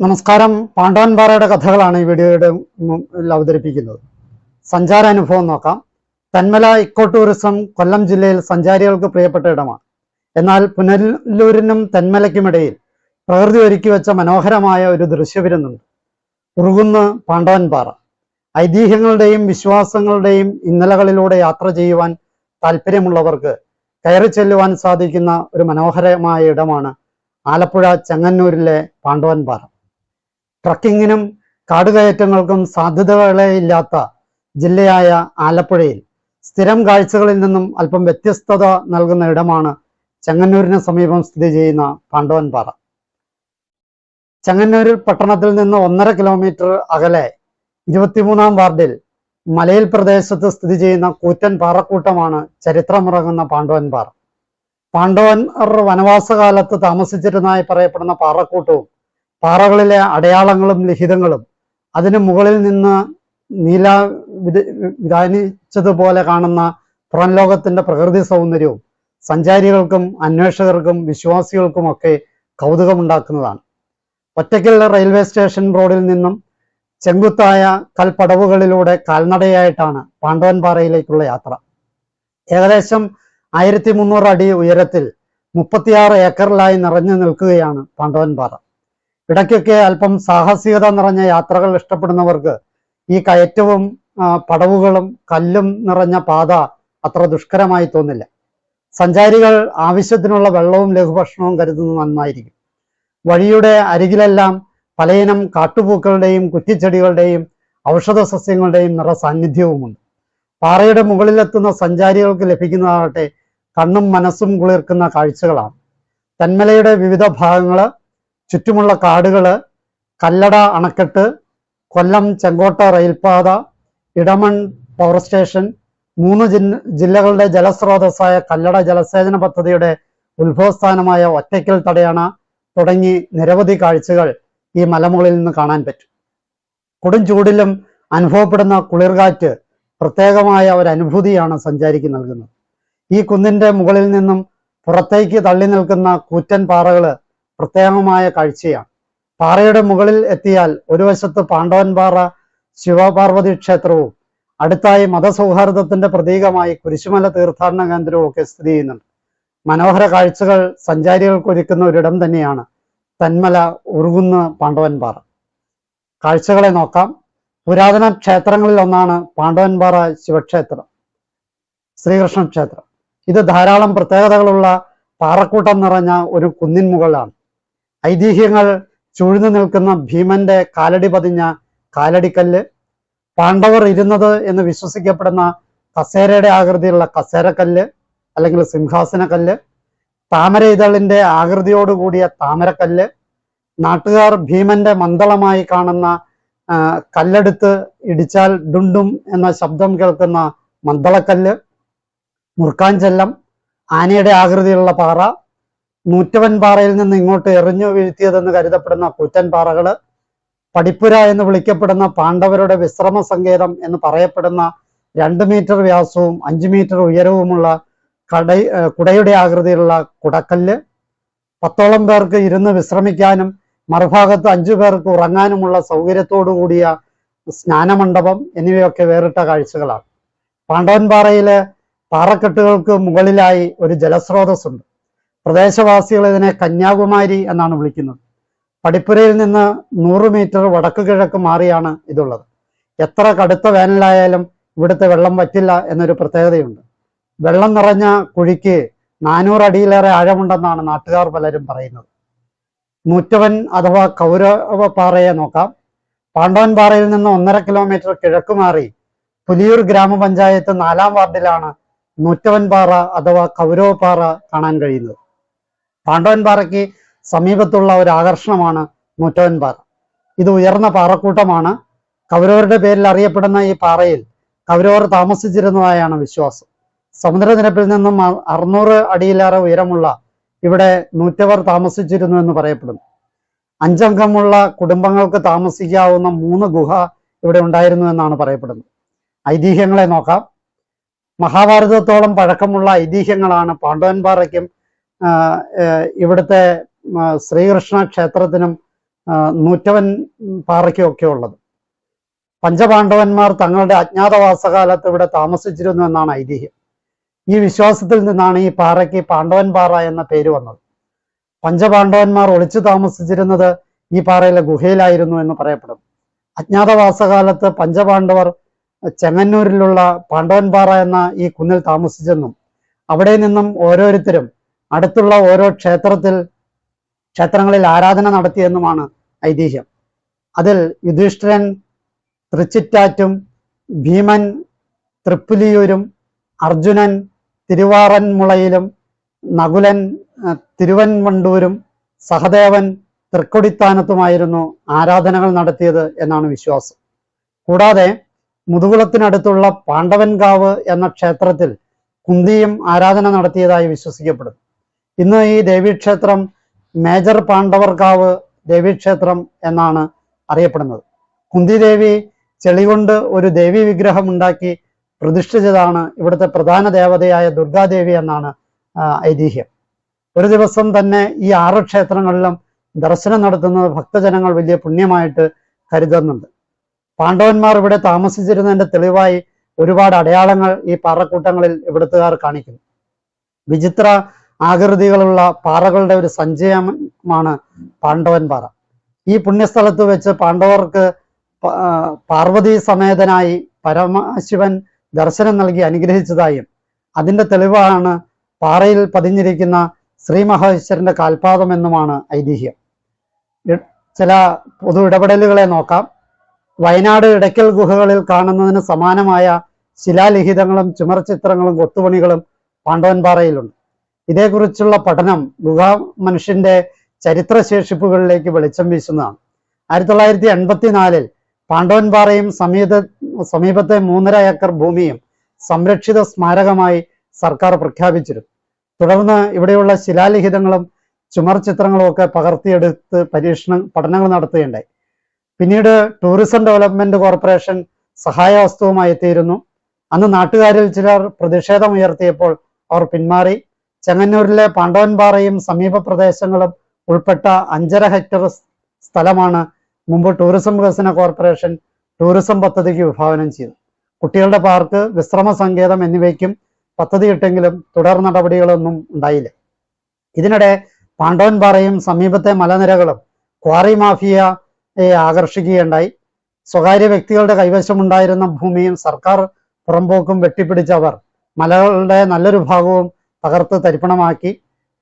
നമസ്കാരം. പാണ്ഡവൻപാറയുടെ കഥകളാണ് ഈ വീഡിയോയുടെ അവതരിപ്പിക്കുന്നത്. സഞ്ചാര അനുഭവം നോക്കാം. തന്മല ഇക്കോ ടൂറിസം കൊല്ലം ജില്ലയിൽ സഞ്ചാരികൾക്ക് പ്രിയപ്പെട്ട ഇടമാണ്. എന്നാൽ പുനലൂരിനും തെന്മലയ്ക്കുമിടയിൽ പ്രകൃതി ഒരുക്കി വെച്ച മനോഹരമായ ഒരു ദൃശ്യവിരുന്നുണ്ട്. ഉറുകുന്ന് പാണ്ഡവൻപാറ ഐതിഹ്യങ്ങളുടെയും വിശ്വാസങ്ങളുടെയും ഇന്നലകളിലൂടെ യാത്ര ചെയ്യുവാൻ താല്പര്യമുള്ളവർക്ക് കയറി ചെല്ലുവാൻ സാധിക്കുന്ന ഒരു മനോഹരമായ ഇടമാണ് ആലപ്പുഴ ചെങ്ങന്നൂരിലെ പാണ്ഡവൻപാറ ട്രക്കിങ്ങിനും കാടുകയറ്റങ്ങൾക്കും സാധ്യതകളെ ഇല്ലാത്ത ജില്ലയായ ആലപ്പുഴയിൽ സ്ഥിരം കാഴ്ചകളിൽ നിന്നും അല്പം വ്യത്യസ്തത നൽകുന്ന ഇടമാണ് ചെങ്ങന്നൂരിന് സമീപം സ്ഥിതി ചെയ്യുന്ന പാണ്ഡവൻപാറ ചെങ്ങന്നൂരിൽ പട്ടണത്തിൽ നിന്ന് ഒന്നര കിലോമീറ്റർ അകലെ ഇരുപത്തിമൂന്നാം വാർഡിൽ മലയിൽ പ്രദേശത്ത് സ്ഥിതി ചെയ്യുന്ന കൂറ്റൻ പാറക്കൂട്ടമാണ് ചരിത്രമുറങ്ങുന്ന പാണ്ഡവൻപാറ പാണ്ഡവൻ വനവാസകാലത്ത് താമസിച്ചിരുന്നതായി പറയപ്പെടുന്ന പാറക്കൂട്ടവും പാറകളിലെ അടയാളങ്ങളും ലിഖിതങ്ങളും അതിന് മുകളിൽ നിന്ന് നീല വിധാനിച്ചതുപോലെ കാണുന്ന പുറം ലോകത്തിന്റെ പ്രകൃതി സൗന്ദര്യവും സഞ്ചാരികൾക്കും അന്വേഷകർക്കും വിശ്വാസികൾക്കുമൊക്കെ കൗതുകമുണ്ടാക്കുന്നതാണ്. ഒറ്റയ്ക്കൽ റെയിൽവേ സ്റ്റേഷൻ റോഡിൽ നിന്നും ചെങ്കുത്തായ കൽപ്പടവുകളിലൂടെ കാൽനടയായിട്ടാണ് പാണ്ഡവൻപാറയിലേക്കുള്ള യാത്ര. ഏകദേശം ആയിരത്തി മുന്നൂറ് അടി ഉയരത്തിൽ മുപ്പത്തിയാറ് ഏക്കറിലായി നിറഞ്ഞു നിൽക്കുകയാണ് പാണ്ഡവൻപാറ ഇടയ്ക്കൊക്കെ അല്പം സാഹസികത നിറഞ്ഞ യാത്രകൾ ഇഷ്ടപ്പെടുന്നവർക്ക് ഈ കയറ്റവും പടവുകളും കല്ലും നിറഞ്ഞ പാത അത്ര ദുഷ്കരമായി തോന്നില്ല. സഞ്ചാരികൾ ആവശ്യത്തിനുള്ള വെള്ളവും ലഘുഭക്ഷണവും കരുതുന്നത് നന്നായിരിക്കും. വഴിയുടെ അരികിലെല്ലാം പലയിനം കാട്ടുപൂക്കളുടെയും കുറ്റിച്ചെടികളുടെയും ഔഷധ സസ്യങ്ങളുടെയും നിറ സാന്നിധ്യവുമുണ്ട് പാറയുടെ മുകളിലെത്തുന്ന സഞ്ചാരികൾക്ക് ലഭിക്കുന്നതാകട്ടെ കണ്ണും മനസ്സും കുളിർക്കുന്ന കാഴ്ചകളാണ്. തെന്മലയുടെ വിവിധ ഭാഗങ്ങൾ ചുറ്റുമുള്ള കാടുകൾ കല്ലട അണക്കെട്ട് കൊല്ലം ചെങ്കോട്ട റെയിൽപാത ഇടമൺ പവർ സ്റ്റേഷൻ മൂന്ന് ജില്ല- ജില്ലകളുടെ ജലസ്രോതസ്സായ കല്ലട ജലസേചന പദ്ധതിയുടെ ഉത്ഭവസ്ഥാനമായ ഒറ്റയ്ക്കൽ തടയണ തുടങ്ങി നിരവധി കാഴ്ചകൾ ഈ മലമുകളിൽ നിന്ന് കാണാൻ പറ്റും. കൊടും ചൂടിലും അനുഭവപ്പെടുന്ന കുളിർകാറ്റ് പ്രത്യേകമായ ഒരു അനുഭൂതിയാണ് സഞ്ചാരിക്ക് നൽകുന്നത്. ഈ കുന്നിന്റെ മുകളിൽ നിന്നും പുറത്തേക്ക് തള്ളി നിൽക്കുന്ന കൂറ്റൻ പാറകൾ പ്രത്യേകമായ കാഴ്ചയാണ്. പാറയുടെ മുകളിൽ എത്തിയാൽ ഒരു വശത്ത് പാണ്ഡവൻപാറ ശിവപാർവതി ക്ഷേത്രവും അടുത്തായി മതസൗഹാർദ്ദത്തിന്റെ പ്രതീകമായി കുരിശുമല തീർത്ഥാടന കേന്ദ്രവും ഒക്കെ സ്ഥിതി ചെയ്യുന്നുണ്ട്. മനോഹര കാഴ്ചകൾ സഞ്ചാരികൾക്ക് ഒരുക്കുന്ന ഒരിടം തന്നെയാണ് തന്മല ഉറുകുന്ന് പാണ്ഡവൻപാറ. കാഴ്ചകളെ നോക്കാം. പുരാതന ക്ഷേത്രങ്ങളിൽ ഒന്നാണ് പാണ്ഡവൻപാറ ശിവക്ഷേത്രം ശ്രീകൃഷ്ണ ക്ഷേത്രം. ഇത് ധാരാളം പ്രത്യേകതകളുള്ള പാറക്കൂട്ടം നിറഞ്ഞ ഒരു കുന്നിൻ മുകളിലാണ്. ഐതിഹ്യങ്ങൾ ചൂഴ്ന്നു നിൽക്കുന്ന ഭീമന്റെ കാലടി പതിഞ്ഞ കാലടിക്കല്ല്. പാണ്ഡവർ ഇരുന്നത് എന്ന് വിശ്വസിക്കപ്പെടുന്ന കസേരയുടെ ആകൃതിയുള്ള കസേരക്കല്ല് അല്ലെങ്കിൽ സിംഹാസനക്കല്ല്. താമര ഇതളിന്റെ ആകൃതിയോടുകൂടിയ താമരക്കല്ല്. നാട്ടുകാർ ഭീമന്റെ മന്ദളമായി കാണുന്ന കല്ലെടുത്ത് ഇടിച്ചാൽ ഡുണ്ടും എന്ന ശബ്ദം കേൾക്കുന്ന മന്ദളക്കല്ല് മുർക്കാഞ്ചെല്ലം ആനയുടെ ആകൃതിയുള്ള പാറ. നൂറ്റവൻ പാറയിൽ നിന്ന് ഇങ്ങോട്ട് എറിഞ്ഞു വീഴ്ത്തിയതെന്ന് കരുതപ്പെടുന്ന കൂറ്റൻ പാറകൾ പടിപ്പുര എന്ന് വിളിക്കപ്പെടുന്ന പാണ്ഡവരുടെ വിശ്രമ സങ്കേതം എന്ന് പറയപ്പെടുന്ന രണ്ട് മീറ്റർ വ്യാസവും അഞ്ച് മീറ്റർ ഉയരവുമുള്ള കട കുടയുടെ ആകൃതിയിലുള്ള കുടക്കല്ല്. പത്തോളം പേർക്ക് ഇരുന്ന് വിശ്രമിക്കാനും മറുഭാഗത്ത് അഞ്ചു പേർക്ക് ഉറങ്ങാനുമുള്ള സൗകര്യത്തോടു കൂടിയ സ്നാനമണ്ഡപം എന്നിവയൊക്കെ വേറിട്ട കാഴ്ചകളാണ്. പാണ്ഡവൻപാറയിലെ പാറക്കെട്ടുകൾക്ക് മുകളിലായി ഒരു ജലസ്രോതസ്സുണ്ട്. പ്രദേശവാസികൾ ഇതിനെ കന്യാകുമാരി എന്നാണ് വിളിക്കുന്നത്. പടിപ്പുരയിൽ നിന്ന് നൂറ് മീറ്റർ വടക്ക് കിഴക്ക് മാറിയാണ് ഇതുള്ളത്. എത്ര കടുത്ത വേനലായാലും ഇവിടുത്തെ വെള്ളം വറ്റില്ല എന്നൊരു പ്രത്യേകതയുണ്ട്. വെള്ളം നിറഞ്ഞ കുഴിക്ക് നാനൂറ് അടിയിലേറെ ആഴമുണ്ടെന്നാണ് നാട്ടുകാർ പലരും പറയുന്നത്. നൂറ്റവൻ അഥവാ കൗരവ പാറയെ നോക്കാം. പാണ്ഡവൻ പാറയിൽ നിന്ന് ഒന്നര കിലോമീറ്റർ കിഴക്ക് മാറി പുലിയൂർ ഗ്രാമപഞ്ചായത്ത് നാലാം വാർഡിലാണ് നൂറ്റവൻ പാറ അഥവാ കൗരവ പാറ കാണാൻ കഴിയുന്നത്. പാണ്ഡവൻ പാറയ്ക്ക് സമീപത്തുള്ള ഒരു ആകർഷണമാണ് നൂറ്റവൻ പാറ ഇത് ഉയർന്ന പാറക്കൂട്ടമാണ്. കൗരവരുടെ പേരിൽ അറിയപ്പെടുന്ന ഈ പാറയിൽ കൗരവർ താമസിച്ചിരുന്നതായാണ് വിശ്വാസം. സമുദ്രനിരപ്പിൽ നിന്നും അറുന്നൂറ് അടിയിലേറെ ഉയരമുള്ള ഇവിടെ നൂറ്റവർ താമസിച്ചിരുന്നു എന്ന് പറയപ്പെടുന്നു. അഞ്ചംഗമുള്ള കുടുംബങ്ങൾക്ക് താമസിക്കാവുന്ന മൂന്ന് ഗുഹ ഇവിടെ ഉണ്ടായിരുന്നു എന്നാണ് പറയപ്പെടുന്നത്. ഐതിഹ്യങ്ങളെ നോക്കാം. മഹാഭാരതത്തോളം പഴക്കമുള്ള ഐതിഹ്യങ്ങളാണ് പാണ്ഡവൻപാറയ്ക്കും ഇവിടുത്തെ ശ്രീകൃഷ്ണ ക്ഷേത്രത്തിനും നൂറ്റവൻ പാറയ്ക്കും ഒക്കെ ഉള്ളത്. പഞ്ചപാണ്ഡവന്മാർ തങ്ങളുടെ അജ്ഞാതവാസകാലത്ത് ഇവിടെ താമസിച്ചിരുന്നു എന്നാണ് ഐതിഹ്യം. ഈ വിശ്വാസത്തിൽ നിന്നാണ് ഈ പാറയ്ക്ക് പാണ്ഡവൻ പാറ എന്ന പേര് വന്നത്. പഞ്ചപാണ്ഡവന്മാർ ഒളിച്ചു താമസിച്ചിരുന്നത് ഈ പാറയിലെ ഗുഹയിലായിരുന്നു എന്ന് പറയപ്പെടും അജ്ഞാതവാസകാലത്ത് പഞ്ചപാണ്ഡവർ ചെങ്ങന്നൂരിലുള്ള പാണ്ഡവൻപാറ എന്ന ഈ കുന്നിൽ താമസിച്ചെന്നും അവിടെ നിന്നും ഓരോരുത്തരും അടുത്തുള്ള ഓരോ ക്ഷേത്രത്തിൽ ക്ഷേത്രങ്ങളിൽ ആരാധന നടത്തിയെന്നുമാണ് ഐതിഹ്യം. അതിൽ യുധിഷ്ഠിരൻ തൃച്ചിറ്റാറ്റും ഭീമൻ തൃപ്പുലിയൂരും അർജുനൻ തിരുവാറന്മുളയിലും നകുലൻ തിരുവൻവണ്ടൂരും സഹദേവൻ തൃക്കൊടിത്താനത്തുമായിരുന്നു ആരാധനകൾ നടത്തിയത് എന്നാണ് വിശ്വാസം. കൂടാതെ മുതുകുളത്തിനടുത്തുള്ള പാണ്ഡവൻകാവ് എന്ന ക്ഷേത്രത്തിൽ കുന്തിയും ആരാധന നടത്തിയതായി വിശ്വസിക്കപ്പെടുന്നു. ഇന്ന് ഈ ദേവീക്ഷേത്രം മേജർ പാണ്ഡവർക്കാവ് ദേവീക്ഷേത്രം എന്നാണ് അറിയപ്പെടുന്നത്. കുന്തിദേവി ചെളികൊണ്ട് ചെളി കൊണ്ട് ഒരു ദേവി വിഗ്രഹം ഉണ്ടാക്കി പ്രതിഷ്ഠിച്ചതാണ് ഇവിടുത്തെ പ്രധാന ദേവതയായ ദുർഗാദേവി എന്നാണ് ഐതിഹ്യം. ഒരു ദിവസം തന്നെ ഈ ആറ് ക്ഷേത്രങ്ങളിലും ദർശനം നടത്തുന്നത് ഭക്തജനങ്ങൾ വലിയ പുണ്യമായിട്ട് കരുതുന്നുണ്ട്. പാണ്ഡവന്മാർ ഇവിടെ താമസിച്ചിരുന്നതിന്റെ തെളിവായി ഒരുപാട് അടയാളങ്ങൾ ഈ പാറക്കൂട്ടങ്ങളിൽ ഇവിടുത്തുകാർ കാണിക്കുന്നു. വിചിത്ര ആകൃതികളുള്ള പാറകളുടെ ഒരു സഞ്ചയമാണ് പാണ്ഡവൻ പാറ. ഈ പുണ്യസ്ഥലത്ത് വെച്ച് പാണ്ഡവർക്ക് പാർവതി സമേതനായി പരമശിവൻ ദർശനം നൽകി അനുഗ്രഹിച്ചതായും അതിന്റെ തെളിവാണ് പാറയിൽ പതിഞ്ഞിരിക്കുന്ന ശ്രീ മഹേശ്വരന്റെ കാൽപാദം എന്നുമാണ് ഐതിഹ്യം ചില പൊതു ഇടപെടലുകളെ നോക്കാം. വയനാട് ഇടയ്ക്കൽ ഗുഹകളിൽ കാണുന്നതിന് സമാനമായ ശിലാലിഖിതങ്ങളും ചുമർചിത്രങ്ങളും കൊത്തുപണികളും പാണ്ഡവൻപാറയിലുണ്ട് ഇതേക്കുറിച്ചുള്ള പഠനം ഗുഹാ മനുഷ്യന്റെ ചരിത്ര ശേഷിപ്പുകളിലേക്ക് വെളിച്ചം വീശുന്നതാണ്. ആയിരത്തി തൊള്ളായിരത്തി എൺപത്തിനാലിൽ പാണ്ഡവൻപാറയും സമീപ സമീപത്തെ മൂന്നര ഏക്കർ ഭൂമിയും സംരക്ഷിത സ്മാരകമായി സർക്കാർ പ്രഖ്യാപിച്ചിരുന്നു. തുടർന്ന് ഇവിടെയുള്ള ശിലാലിഖിതങ്ങളും ചുമർ ചിത്രങ്ങളും ഒക്കെ പകർത്തിയെടുത്ത് പരീക്ഷണ പഠനങ്ങൾ നടത്തുകയുണ്ടായി. പിന്നീട് ടൂറിസം ഡെവലപ്മെന്റ് കോർപ്പറേഷൻ സഹായ വസ്തുവുമായി എത്തിയിരുന്നു. അന്ന് നാട്ടുകാരിൽ ചിലർ പ്രതിഷേധമുയർത്തിയപ്പോൾ അവർ പിന്മാറി. ചെങ്ങന്നൂരിലെ പാണ്ഡവൻപാറയും സമീപ പ്രദേശങ്ങളും ഉൾപ്പെട്ട അഞ്ചര ഹെക്ടർ സ്ഥലമാണ് മുമ്പ് ടൂറിസം വികസന കോർപ്പറേഷൻ ടൂറിസം പദ്ധതിക്ക് വിഭാവനം ചെയ്തു കുട്ടികളുടെ പാർക്ക് വിശ്രമ സങ്കേതം എന്നിവയ്ക്കും പദ്ധതിയിട്ടെങ്കിലും തുടർ നടപടികളൊന്നും ഉണ്ടായില്ല. ഇതിനിടെ പാണ്ഡവൻപാറയും സമീപത്തെ മലനിരകളും ക്വാറി മാഫിയയെ ആകർഷിക്കുകയുണ്ടായി. സ്വകാര്യ വ്യക്തികളുടെ കൈവശമുണ്ടായിരുന്ന ഭൂമിയും സർക്കാർ പുറമ്പോക്കും വെട്ടിപ്പിടിച്ചവർ മലകളുടെ നല്ലൊരു ഭാഗവും തകർത്ത് തരിപ്പണമാക്കി.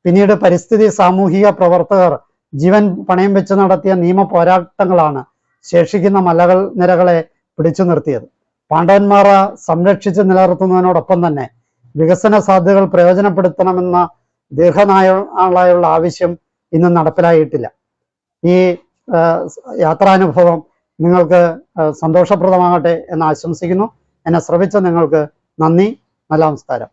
പിന്നീട് പരിസ്ഥിതി സാമൂഹിക പ്രവർത്തകർ ജീവൻ പണയം വെച്ച് നടത്തിയ നിയമ പോരാട്ടങ്ങളാണ് ശേഷിക്കുന്ന മലകൾ നിരകളെ പിടിച്ചു നിർത്തിയത്. പാണ്ഡവന്മാറ സംരക്ഷിച്ച് നിലനിർത്തുന്നതിനോടൊപ്പം തന്നെ വികസന സാധ്യതകൾ പ്രയോജനപ്പെടുത്തണമെന്ന ദീർഘനായുള്ള ആവശ്യം ഇന്ന് നടപ്പിലായിട്ടില്ല. ഈ യാത്രാനുഭവം നിങ്ങൾക്ക് സന്തോഷപ്രദമാകട്ടെ എന്ന് ആശംസിക്കുന്നു. എന്നെ ശ്രവിച്ച നിങ്ങൾക്ക് നന്ദി. നല്ല നമസ്കാരം.